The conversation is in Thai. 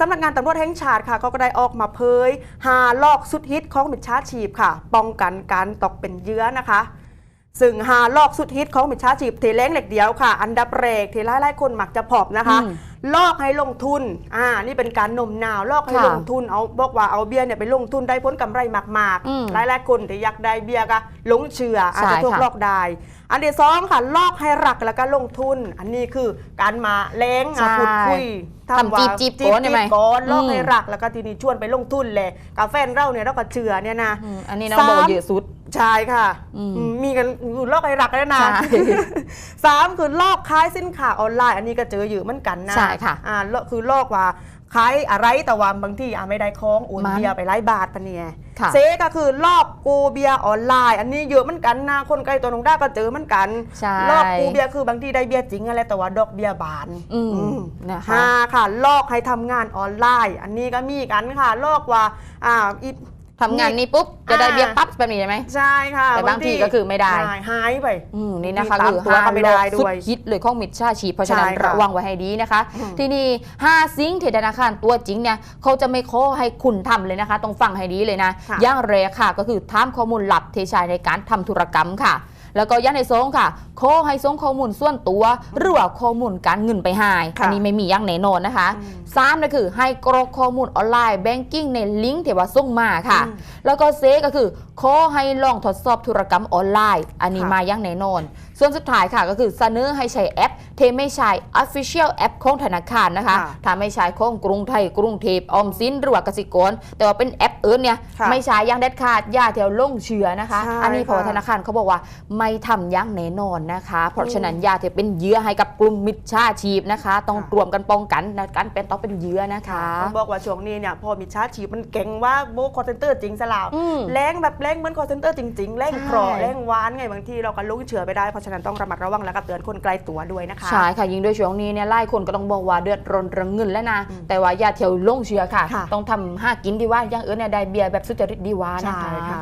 สำนักงานตำรวจแห่งชาติค่ะเขาก็ได้ออกมาเผยหาลอกสุดฮิตของมิจฉาชีพค่ะ ป้องกันการตกเป็นเยื่อนะคะซึ่งหาลอกสุดฮิตของมิจฉาชีพเทเล้งเหล็กเดียวค่ะ อันดับแรกที่หลายๆคนมักจะพอบนะคะ ลอกให้ลงทุน อ่า นี่เป็นการหน่มหนาว ลอกให้ค่ะลงทุน เอาบอกว่าเอาเบียร์เนี่ยไปลงทุนได้ผลกำไรมากอืมๆหลายๆคนที่อยากได้เบียร์ก็หลงเชื่ออาจจะใช่ถูกค่ะ ลอกได้ อันที่สองค่ะ ลอกให้รักแล้วก็ลงทุน อันนี้คือการมาเล้งใช่อะพูดคุยทำจีบจีบก่อนได้ไหมก่อนลอกให้อืม รักแล้วก็ทีนี้ชวนไปลงทุนเลยกาแฟนเราเนี่ยเราก็เชื่อเนี่ยนะ อืมอันนี้น้องบอกว่าเยอะสุดใช่ค่ะอืมอืมมีกันอยู่ลอกไอ้รักแล้วนะใช่สามคือลอกขายสินค้าออนไลน์ อันนี้ก็เจออยู่เหมือนกันนะใช่ค่ะอ่าลอกคือลอกว่าขายอะไรแต่ว่าบางที่อ่าไม่ได้ของโอนมันเบียร์ไปหลายบาทปะเนี่ยค่ะ เซก็คือลอกกูเบียร์ออนไลน์ อันนี้เยอะเหมือนกันนะคนใกล้ตัวน้องด้าก็เจอเหมือนกันใช่ลอกกูเบียร์คือบางที่ได้เบียร์จริงอะไรแต่ว่าดอกเบียร์บาน อืมอืม นะคะ ห้าค่ะลอกให้ทำงานออนไลน์ อันนี้ก็มีกันค่ะลอกว่าอ่าอี ทำงานนี้ปุ๊บจะได้อ่าเบี้ยปั๊บแบบนี้ใช่ไหมใช่ค่ะแต่บางทีก็คือไม่ได้ใช่หายไปอืมนี่นะคะมีตามคือตัวห้าก็ไม่โลได้กด้วยสุดฮิตเลยของมิจฉาชีพเพราะฉะนั้นใช่ค่ะระวังไว้ให้ดีนะคะอืมทีนี้ห้าซิงค์ที่ธนาคารตัวจริงเนี่ยเขาจะไม่ขอให้คุณทำเลยนะคะ ต้องฟังให้ดีเลยนะค่ะอย่างแรกค่ะ ก็คือถามข้อมูลลับที่ใช้ในการทำธุรกรรมค่ะ แล้วก็อย่างในสองค่ะขอให้ส่งข้อมูลส่วนตัว หรือว่าข้อมูลการเงินไปให้ค่ะอันนี้ไม่มีอย่างแน่นอนนะคะอืม สามก็คือให้กรอกข้อมูลออนไลน์แบงกิ้งในลิงก์ที่ว่าส่งมาค่ะ อืม แล้วก็เซก็คือขอให้ลองทดสอบธุรกรรมออนไลน์ อันนี้ค่ะมาอย่างแน่นอน ส่วนสุดท้ายค่ะก็คือเสนอให้ใช้แอป เทไม่ใช้ Official แอปของธนาคารนะคะค่ะถ้าไม่ใช้ของกรุงไทยกรุงเทพออมสินหรือว่ากสิกร แต่ว่าเป็นแอปอื่นเนี่ยค่ะไม่ใช้อยังเด็ดขาดอย่าแถวลงเชื่อนะคะใช่อันนี้เพราะว่าค่ะธนาคารเขาบอกว่าไม่ทำอย่างแน่นอนนะคะ เพราะฉะนั้นอย่าแถวเป็นเหยื่อให้กับกลุ่มมิจฉาชีพนะคะ ต้องค่ะรวมกันป้องกันนะการเป็นต้องเป็นเหยื่อนะคะต้องบอกว่าช่วงนี้เนี่ยพอมีชาร์จชีพมันเก่งว่าโบคอเซนเตอร์จริงสลาวอืมแรงแบบแรงเหมือนคอเซนเตอร์จริงๆแรงใช่เพราะแรงหวานไงบางทีเราก็ลุ้งเชื่อไปได้เพราะฉะนั้นต้องระมัดระวังและก็เตือนคนไกลตัวด้วยนะคะใช่ค่ะยิ่งด้วยช่วงนี้เนี่ยไล่คนก็ต้องบอกว่าเดือดร้อนเรื่องเงินแล้วนะอืมแต่ว่าอย่าเที่ยวลงเชื่อค่ะค่ะ ต้องทำห้ากินดีว่าอย่างอื่นเนี่ยได้เบียร์แบบสุจริตดีว่านะใช่คะค่ะ